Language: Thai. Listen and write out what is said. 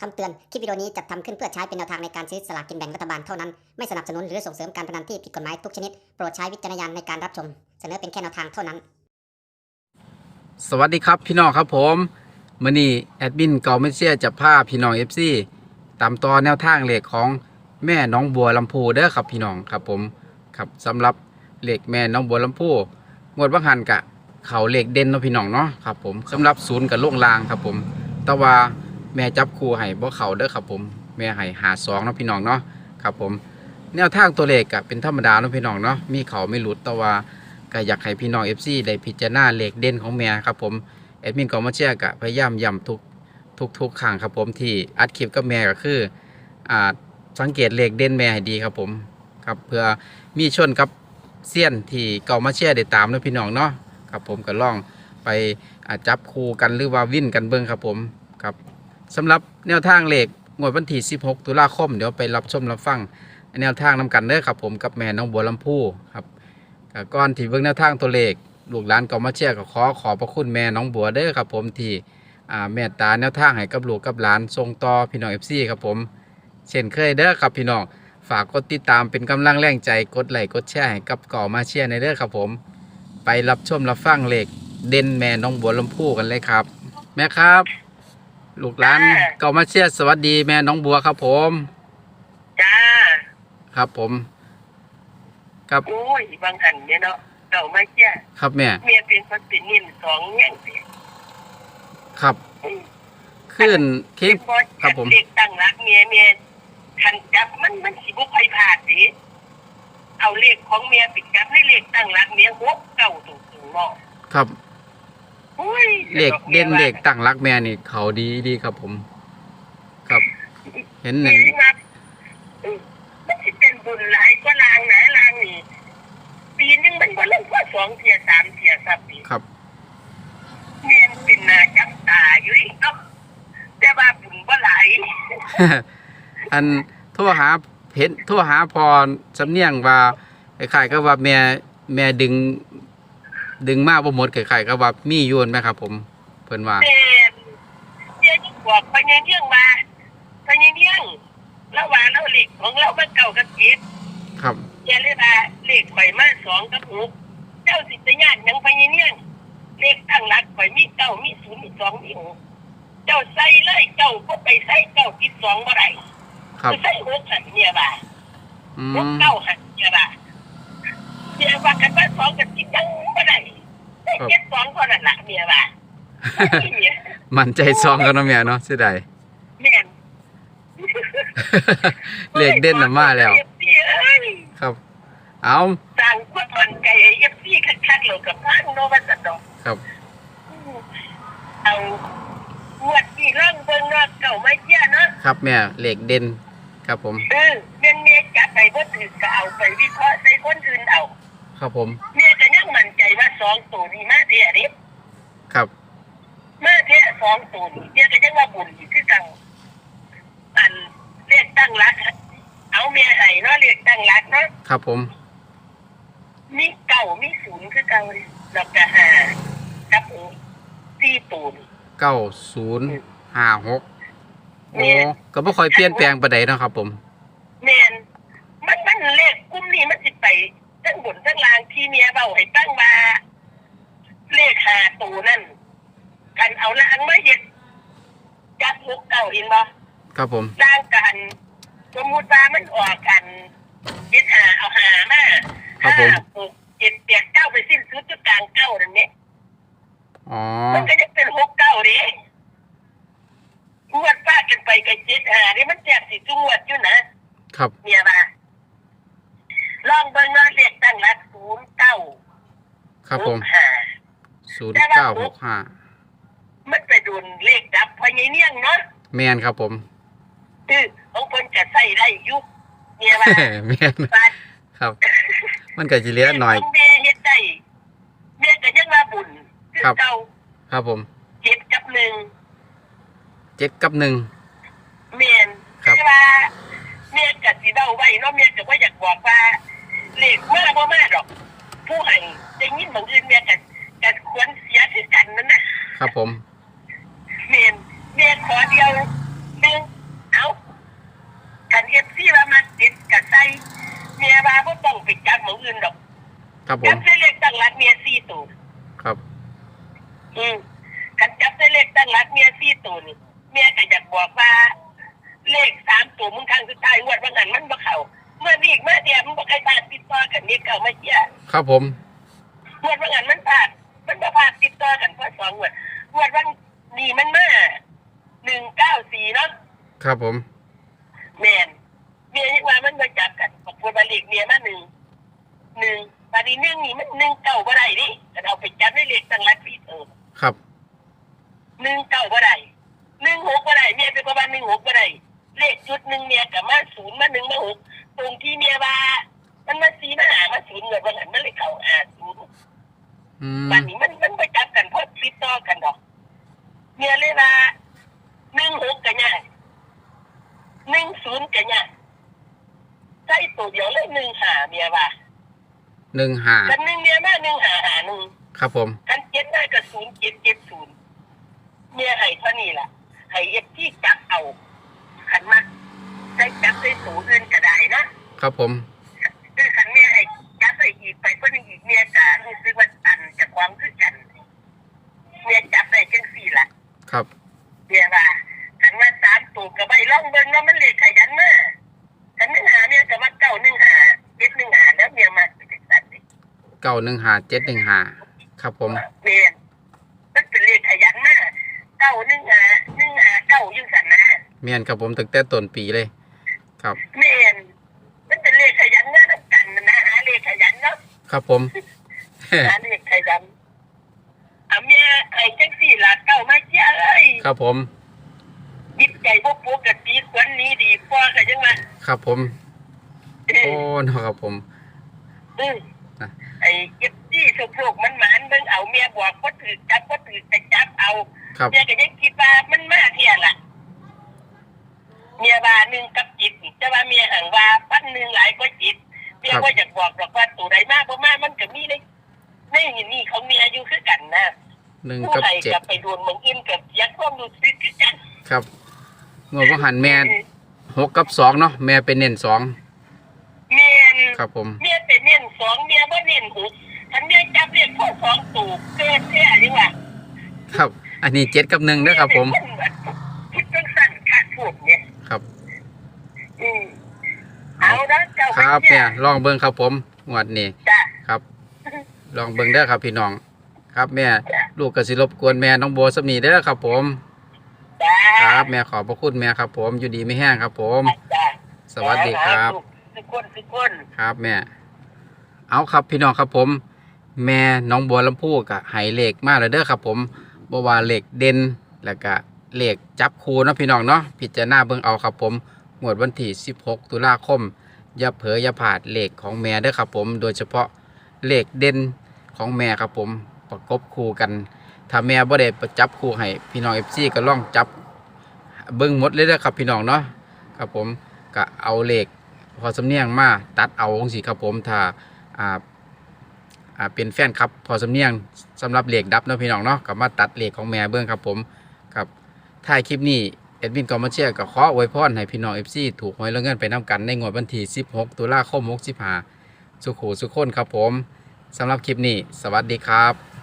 คำเตือน คลิปวิดีโอนี้จัดทำขึ้นเพื่อใช้เป็นแนวทางในการซื้อสลากกินแบ่งรัฐบาลเท่านั้น ไม่สนับสนุนหรือส่งเสริมการพนันที่ผิดกฎหมายทุกชนิด โปรดใช้วิจารณญาณในการรับชม เสนอเป็นแค่แนวทางเท่านั้น สวัสดีครับพี่น้องครับผมมื่อนี้แอดมินเกาไม่เชื่อจะพาพี่น้องเอฟซีตามต่อแนวทางเหล็กของแม่น้องบัวลำพูเด้อครับพี่น้องครับผมครับสำหรับเหล็กแม่น้องบัวลำพูงวดว่างหันกะเขาเหล็กเด่นเนาะพี่น้องเนาะครับผมสำหรับศูนย์กับล่งลางครับผม แต่ว่า แม่จับคู่ให้บ่เขาเด้อครับผม แม่ให้หาสองเนาะพี่น้องเนาะครับผม แนวทางตัวเลขกะเป็นธรรมดาเนาะพี่น้องเนาะมีเขาไม่หลุดแต่ว่าก็อยากให้พี่น้อง FC ได้พิจารณาเลขเด่นของแม่ครับผมแอดมินก็มาเชียกะพยายามย้ำทุกทุกทุกครั้งครับผมที่อัดคลิปกับแม่ก็คืออ่าสังเกตเลขเด่นแม่ให้ดีครับผมครับเพื่อมีชนกับเซียนที่เก่ามาเชียได้ตามเนาะพี่น้องเนาะครับผมก็ลองไปจับคู่กันหรือว่าวิ่นกันเบิ่งครับผมครับ สำหรับแนวทางเหลขงวดวันที่ 16 ตุลาคม เดี๋ยวไปรับชมรับฟังแนวทางนำกันเด้อครับผมกับแม่น้องบัวลำพูครับก่อนที่เบิ่งแนวทางตัวเลขลูกหลานก็มาเชียร์ก็ขอขอบพระคุณแม่น้องบัวเด้อครับผมที่อ่าเมตตาแนวทางให้กับลูกกับหลานส่งต่อพี่น้อง FC ครับผม เช่นเคยเด้อครับพี่น้องฝากกดติดตามเป็นกำลังแรงใจกดไลค์กดแชร์ให้กับก่อมาเชียร์ในเด้อครับผม ไปรับชมรับฟังเลขเด่นแม่น้องบัวลำพูกันเลยครับ แม่ครับ ลูกหลานก่อมาเชียร์สวัสดีแม่น้องบัวครับผม จ้า ครับผม ครับ โอ้ยบางอันเนี่ยเนาะเก่ามาเชี่ยครับแม่ เมียเป็นคนเป็นนิ่มสองแง่งสิครับ ขึ้นเค้กพอครับผม เด็กตั้งรักเมียเมียคันจับมันมันสิบุกไปผ่าดสิเอาเลขของเมียปิดจับให้เลขตั้งรักเมียหกเก่าตรงๆเนาะครับ โอ้ยเลขเด่นเลขตั้งรักแม่นี่ เขาดีดีครับผม ครับ เห็นหเมีนึ่ยงมาเออมันสิเป็นบุญหลายก็ลางนะลางนี่ปีนึงมันก็เล่นว่าสองเทียสามเทียสับปีครับเมียนเป็นนาจับตาอยู่นี่เนาะแต่ว่าบุญบ่หลายอันโทรหาเห็นโทรหาพอสำเนียงว่าคล้ายๆก็ว่าแม่แม่ดึง ดึงมากบ่หมดคล้ายๆก็ว่ามีโยนไหมครับ ผมเพิ่นว่าแม่เจ้าที่บอกพญาเนียงมาพญาเนียงแล้วว่าเราเหล็กของเรามันเก่ากับเจ็ดครับอย่าเลยว่าเลขข่อยมาสองกับหกเจ้าสิทธิ์ญาติยังพญาเนียงเลขตั้งหลักข่อยมีเก้ามีศูนย์มีสองมีหกเจ้าใส่เลยเจ้าก็ไปใส่เก้าคิดสองบ่ได้ครับใส่หกหันเนี่ยว่าอืหกมเก้าหันเนี่ยว่าเนี่ยว่ากันว่าสองกับคิดยังบ่ได้ได้ เจ็ดสองเท่านั้นละเนี่ยว่าเนี่ยมันใจซองกันเนาะแม่เนาะเสียดายแม่นเลขเด่นน่ะมาแล้วเอฟซีเอ้ยครับ เอาสั่งควดมันไก่เอฟซีคักๆเลยกับพังโนวัตดอกครับเอางวดที่เริ่มเบิ่งเนาะเก่าไม่เชื่อเนาะครับแม่เลขเด่นครับผมเออเมียนเมียจับไปบ่ถือก็เอาไปวิเคราะห์ใส่คนอื่นเอา ครับผมเมียก็ยังมั่นใจว่าส องตัวนี้มาแท้เด้ครับมาแท้สองตัวนี้เมียก็ยังว่าบุญอยู่คือกังอันเรียกตั้งรักเอาเมียให้เนาะเรียกตั้งรักเนาะครับผม มีเก่ามีศูนย์คือเก่าเลยดอกกระหากับสี่ตูนเก้าศูนย์ห้าหกโอ้แม่นก็บ่ค่อยเปลี่ยนแปลงปานใดเนาะครับ ผมแมนมันมันเลขกลุ่มนี้มันสิไปทั้งบนทั้งล่างที่เมียเบาให้ตั้งมาเลขหาตูนั่นกันเอาล่างมาเฮ็ดจับหกเก่าเห็นบ่ครับผมล่างกันสมมุติว่ามันออกกันเฮ็ดหาเอาหามาครับผมห้าหกเจ็ดแปดเก้าไปสิ้นสุดจุดกลางเก้านั่นเนี่ยอ๋อมันก็จะเป็นหกเก้าดิงวดฟาดกันไปกับเจ็ดหานี่มันแจกสิจุงวดอยู่นะ ครับเมียมาลองเบิ่งว่าเรียกตั้งรักศูนย์เก้าครับผม หา ศูนย์เก้าหกห้ามันไปโดนเลขดับพอใหญเนียงเนาะแมนครับผมคือของคนจะใส่ได้อยุคเมียมาแมนฟาดครับ มันก็จะเหลี้ยหน่อยขงเมียเฮ็ดได้เมียก็ยังมาบุญคือครับเก่าครับผมเจ็ดกับหนึ่งเจ็ดกับหนึ่งเมียนครับแต่ว่าเมียกับสีเดาไว้เนาะเมียก็ว่าอยากบอกว่าเลขมาบ่มาดอก ผู้ให้ได้ยินบางอื่นเมียกัน แต่ควรเสียที่กันนั่นนะครับผมเมนเมนขอเดียวหนึ่งเอากันเอฟซี่ว่ามาติดกับไซเมียว่าก็ต้องปิดจับหมูอื่นดอกครับผมจับได้เลขตั้งรัดเมียซี่ตูนครับ อืมกันจับได้เลขตั้งรัดเมียซี่ตูนเมียก็อยากบอกว่า เลขสามตัวมึงทางสุดท้ายวัดวันนั้นมันบ่เขาเมื่อนี่เมื่อเดียมึงบอกให้ตาติดต่อกันนี่เขาไม่เชื่อครับผม ครับผมแมนเมียยังว่ามันมาจับกันบอกว่าบาลีกเมียมาหนึ่งหนึ่งบาลีหนึ่งนี่มันหนึ่งเก่าบ่ได้ดิแต่เอาไปจับได้เลขตั้งรักพี่เออครับหนึ่งเก่าบ่ได้หนึ่งหกบ่ได้เมียเป็นประมาณหนึ่งหกบ่ได้เลขจุดหนึ่งเมียกับมาศูนย์มาหนึ่งมาหกตรงที่เมียว่า มันมาสีมาหามาศูนย์เงินวันนั้นมันเลยเข่าอาศูนย์อืม บัดนี้มันมันไปจับกันเพราะติดต่อกันดอก เมียเลยว่าหนึ่งหกกันเนี่ยหนึ่งศูนย์กันเนี่ยใช่ตัวเดียวเลยหนึ่งหาเมียว่า หนึ่งห้ากันหนึ่งเมียมาหนึ่งหาหาหนึ่งครับผมกันเจ็ดได้กับศูนย์เจ็ดเจ็ดศูนย์เมียให้เท่านี้ล่ะให้เอฟที่จับเอาขันมาได้จับได้สูงเงินก็ได้นะครับผมคือขันเมียให้จับไปอีกไปคนอีกเมียจะรู้สึกว่าตันจากความคือกันเมียจับได้จังสี่ล่ะ ครับเมียว่าขันมาสามตัวกับใบล่องเบิ้งว่ามันเลยขยันมาขันหนึ่งหาเมียกับว่าเก้าหนึ่งหาเจ็ดหนึ่งหาแล้วเมียมาเป็นสัตว์ เก้าหนึ่งห้าเจ็ดหนึ่งห้าครับผมเมียมันเป็นเลขขยันมากเก้าหนึ่งหาหนึ่งหาเก้ายิ่งสันนะเมียนครับผมตั้งแต่ต้นปีเลย ครับเมียนมันเป็นเลขขยันนะนักกันนะหาเลขขยันเนาะครับผมหาเลขขยันอะเมียไอ้แจ็คสี่หลาเก้ามาเจ้าเอ้ยครับผมยิบใจพวกปกติควันนี้ดีกว่ากันยังไงครับผมเอโอ้อเนาะครับผมอืมนะไอ้เจ็บจี้สุกโลกมันหมานเบิ่งเอาเมียบอกว่าถือจับว่าถือแต่จับเอาครับเมียก็ยังคิดว่ามันมาเทียล่ะเมียว่าหนึ่งกับจิตจะว่าเมียหังว่าปั้นหนึ่งหลายก็จิตเมียก็อยากบอกหรอกว่าตัวใดมากบ่มากมันก็มีในในนี่ของเมียอยู่คือกันนะหนึ่งผู้กับใดเจ็ดกับไปโดนเมืองอินกับเสียงความรู้สึกคือกันครับงวดว่าหันแม่หกกับสองเนาะแม่เป็นเน้นสองเมียนครับผมเมียเป็นเน้นสองเมียบ่เน้นหกฉันเมียจับเรียกพ่อสองตูกเกินแท้หรือว่าครับ อันนี้เจ็ดกับหนึ่งนะครับผมคิดจังสั่นขาดพูดเนี่ยครับอืมเอาละเจ้าครับไปเนี่เนี่ยยลองเบิ้งครับผมงวดนี้จ้ะครับ ลองเบิ้งเด้อครับพี่น้อง ครับแม่ลูกกสิรบกวนแม่น้องโบสำนีเด้อครับผมจ้าครับแม่ขอบพระคุณแม่ครับ ผมอยู่ดีไม่แห้งครับ ผมจ้ะสวัสดีครับทุกคนทุกคนครับแม่ เอาครับพี่น้องครับผม แม่น้องบัวลำพูกับไหเหล็กมากเลยเด้อครับผมบว่าเหล็กเด่นแล้วก็เหล็กจับคูเนาะพี่น้องเนาะพิจารณาเบิ่งเอาครับผมหมวดวันที่ 16 ตุลาคมอย่าเผลออย่าผาดเหล็กของแม่เด้อครับผม โดยเฉพาะเหล็กเด่นของแม่ครับผมประกบคู่กัน ถ้าแม่บ่ได้ประจับคู่ให้พี่น้อง FC ก็ลองจับเบิ่งหมดเลยเด้อครับพี่น้องเนาะครับผมก็เอาเหล็กพอสำเนียงมาตัดเอาองสิครับผมถ้า อ่าอ่าเป็นแฟนครับพอสำเนียงสำหรับเหล็กดับเนาะพี่น้องเนาะกับมาตัดเหล็กของแม่เบื้องครับผมครับถ่ายคลิปนี้เอ็ดวินกอมเชียร์ก็ขออวยพรให้พี่น้องเอฟซีถูกหวยแล้วเงินไปน้ำกันในงวดวันที่16 ตุลาคม65สุขูสุขคนครับผมสำหรับคลิปนี้ สวัสดีครับ